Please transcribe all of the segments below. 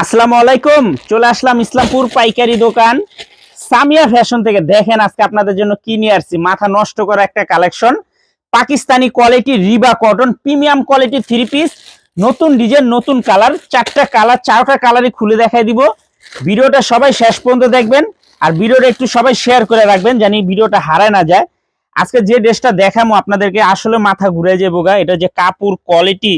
আসসালামু আলাইকুম, চলে আসলাম ইসলামপুর পাইকারি দোকান। সামিয়া ফ্যাশন থেকে দেখেন আজকে আপনাদের জন্য কি নিয়ে আসছি। মাথা নষ্ট করা একটা কালেকশন। পাকিস্তানি কোয়ালিটি রিবা cotton, premium quality three piece. নতুন ডিজাইন, নতুন কালার, চারটা কালার, চারটা কালারই খুলে দেখাই দিব। ভিডিওটা সবাই শেষ পর্যন্ত দেখবেন আর ভিডিওটা একটু সবাই শেয়ার করে রাখবেন জানি ভিডিওটা হারায় না যায়। আজকে যে ড্রেসটা দেখামো আপনাদেরকে, আসলে মাথা ঘুরে যাব গা। এটা যে কাপড় কোয়ালিটি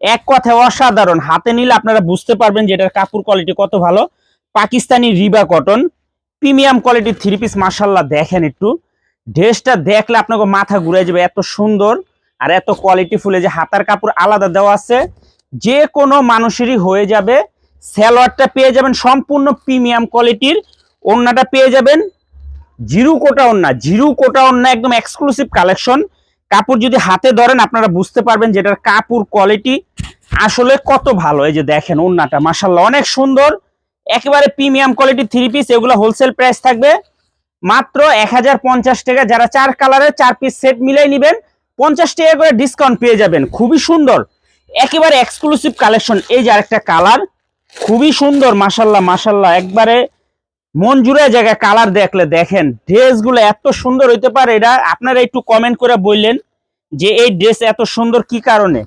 এক কথায় অসাধারণ। হাতে নিলে আপনারা বুঝতে পারবেন যে এটার কাপড় কোয়ালিটি কত ভালো। পাকিস্তানি রিবা কটন, প্রিমিয়াম কোয়ালিটির থ্রি পিস মার্শাল্লাহ দেখেন একটু। ড্রেসটা দেখলে আপনাকে মাথা ঘুরে যাবে, এত সুন্দর আর এত কোয়ালিটি ফুলে যে হাতার কাপড় আলাদা দেওয়া আছে। যে কোনো মানুষেরই হয়ে যাবে স্যালোয়ারটা পেয়ে যাবেন সম্পূর্ণ প্রিমিয়াম কোয়ালিটির ওড়নাটা পেয়ে যাবেন, জিরু কোটা ওড়না, জিরু কোটা ওড়না একদম এক্সক্লুসিভ কালেকশন কাপড় যদি হাতে ধরেন, আপনারা বুঝতে পারবেন যেটার কাপড় কোয়ালিটি আসলে কত ভালো। এই যে দেখেন ওড়নাটা মাসাল্লাহ অনেক সুন্দর। একেবারে প্রিমিয়াম কোয়ালিটি থ্রি পিস এগুলো হোলসেল প্রাইস থাকবে মাত্র এক হাজার পঞ্চাশ টাকা। যারা চার কালারের চার পিস সেট মিলাই নেবেন, পঞ্চাশ টাকা করে ডিসকাউন্ট পেয়ে যাবেন। খুবই সুন্দর। একেবারে এক্সক্লুসিভ কালেকশন এই যে আরেকটা কালার খুবই সুন্দর মাসাল্লাহ মাসাল্লাহ একবারে মন জুড়ে জায়গায় কালার দেখলে দেখেন ড্রেসগুলো এত সুন্দর হইতে পারে এটা, আপনারা একটু কমেন্ট করে বললেন যে এই ড্রেস এত সুন্দর কি কারণে?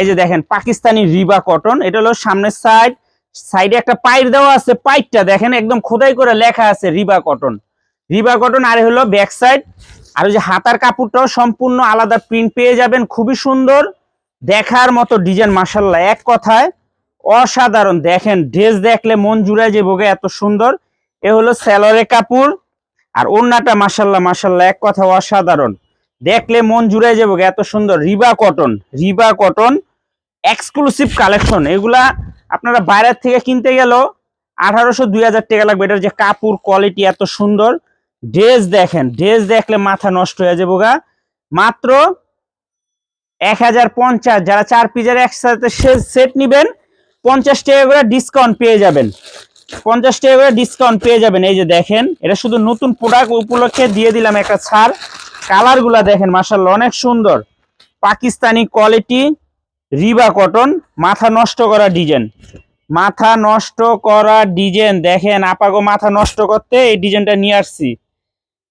এই যে দেখেন, পাকিস্তানি রিবা কটন এটা হলো সামনের সাইড সাইডে একটা পাইর দেওয়া আছে, পাইরটা দেখেন একদম খোদাই করে লেখা আছে রিবা কটন রিবা কটন আর হলো ব্যাক সাইড আর ওই যে হাতার কাপড়টাও সম্পূর্ণ আলাদা প্রিন্ট পেয়ে যাবেন, খুবই সুন্দর। দেখার মতো ডিজাইন মাসাল্লাহ এক কথায় অসাধারণ। দেখেন ড্রেস দেখলে মন জুড়ে যে বোগে এত সুন্দর। এ হলো স্যালোরে কাপড়। আর ওড়নাটা মাসাল্লাহ মাসাল্লাহ এক কথা অসাধারণ। দেখলে মন জুড়ে যাব এত সুন্দর। রিবা কটন রিবা কটন এক্সক্লুসিভ কালেকশন এগুলা আপনারা বাইরের থেকে কিনতে গেলেও আঠারোশো, দুই হাজার টাকা লাগবে। এটার যে কাপড় কোয়ালিটি এত সুন্দর। ড্রেস দেখেন, ড্রেস দেখলে মাথা নষ্ট হয়ে যাব গা। মাত্র এক হাজার পঞ্চাশ। যারা চার পিজার একসাথে সেট নিবেন, পঞ্চাশ টাকা করে ডিসকাউন্ট পেয়ে যাবেন। পঞ্চাশ টাকা করে ডিসকাউন্ট পেয়ে যাবেন। এই যে দেখেন, এটা শুধু নতুন প্রোডাক্ট উপলক্ষে দিয়ে দিলাম একটা ছাড়। কালারগুলা দেখেন মাসাল্লাহ অনেক সুন্দর। পাকিস্তানি কোয়ালিটি রিবা কটন মাথা নষ্ট করা ডিজাইন মাথা নষ্ট করা ডিজাইন দেখেন আপাগো মাথা নষ্ট করতে এই ডিজাইনটা নিয়ে আসছি।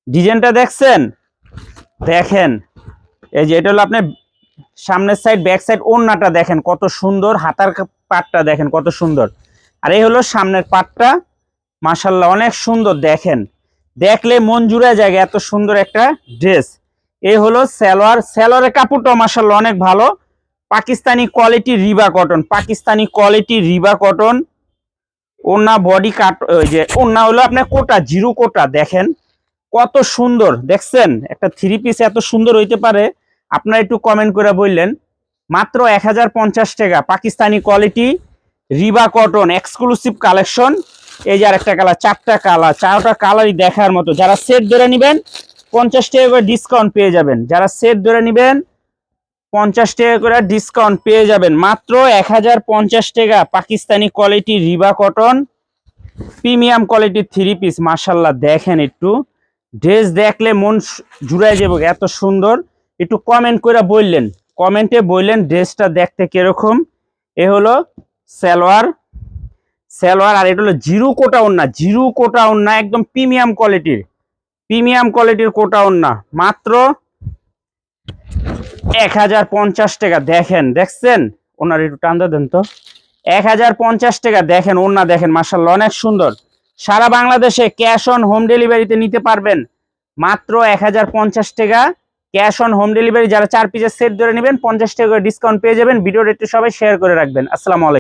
ডিজাইনটা দেখছেন? দেখেন, এই যে এটা হলো আপনি সামনের সাইড ব্যাক সাইড ওড়নাটা দেখেন, কত সুন্দর, হাতার পাটটা দেখেন, কত সুন্দর। আর এই হলো সামনের পাটটা। মাসাল্লাহ অনেক সুন্দর, দেখেন। দেখলে মন জুড়ে যায় এত সুন্দর একটা ড্রেস। এই হলো সালোয়ার। সালোয়ারের কাপড়টাও মাসাল্লাহ অনেক ভালো। পাকিস্তানি কোয়ালিটি রিবা কটন। পাকিস্তানি কোয়ালিটি রিবা কটন। ওনা বডি কাট, ওই যে ওনা হলো আপনার কোটা, জিরো কোটা, দেখেন। কত সুন্দর, দেখছেন? একটা থ্রি পিস এত সুন্দর হইতে পারে। আপনারা একটু কমেন্ট করে বললেন। মাত্র এক হাজার পঞ্চাশ টাকা, পাকিস্তানি কোয়ালিটি। রিবা কটন এক্সক্লুসিভ কালেকশন এই যে আরেকটা কালার চারটা কালার চারটা কালারই দেখার মতো। যারা সেট ধরে নেবেন, পঞ্চাশ টাকা করে ডিসকাউন্ট পেয়ে যাবেন। যারা সেট ধরে নেবেন, পঞ্চাশ টাকা করে ডিসকাউন্ট পেয়ে যাবেন। মাত্র এক হাজার পঞ্চাশ টাকা পাকিস্তানি কোয়ালিটি রিবা কটন প্রিমিয়াম কোয়ালিটির থ্রি পিস মার্শাল্লাহ দেখেন একটু। ড্রেস দেখলে মন জুড়াই যাবে, এত সুন্দর। একটু কমেন্ট করে বললেন। কমেন্টে বললেন ড্রেসটা দেখতে কীরকম। এ হলো সালোয়ার সালোয়ার, আর এটা হলো জিরো কোটা ওন্না, জিরো কোটা ওন্না, একদম প্রিমিয়াম কোয়ালিটির প্রিমিয়াম কোয়ালিটির কোটা ওন্না, মাত্র এক হাজার পঞ্চাশ টাকা। দেখেন, দেখছেন? ওনার একটু টান্দা দেন তো। এক হাজার পঞ্চাশ টাকা। দেখেন ওনা দেখেন মার্শাল্লাহ অনেক সুন্দর। সারা বাংলাদেশে ক্যাশ অন হোম ডেলিভারিতে নিতে পারবেন। মাত্র এক হাজার পঞ্চাশ টাকা। ক্যাশ অন হোম ডেলিভারি, যারা চার পিসের সেট ধরে নেবেন, পঞ্চাশ টাকা ডিসকাউন্ট পেয়ে যাবেন। ভিডিওটা একটু সবাই শেয়ার করে রাখবেন। আসসালামু আলাইকুম।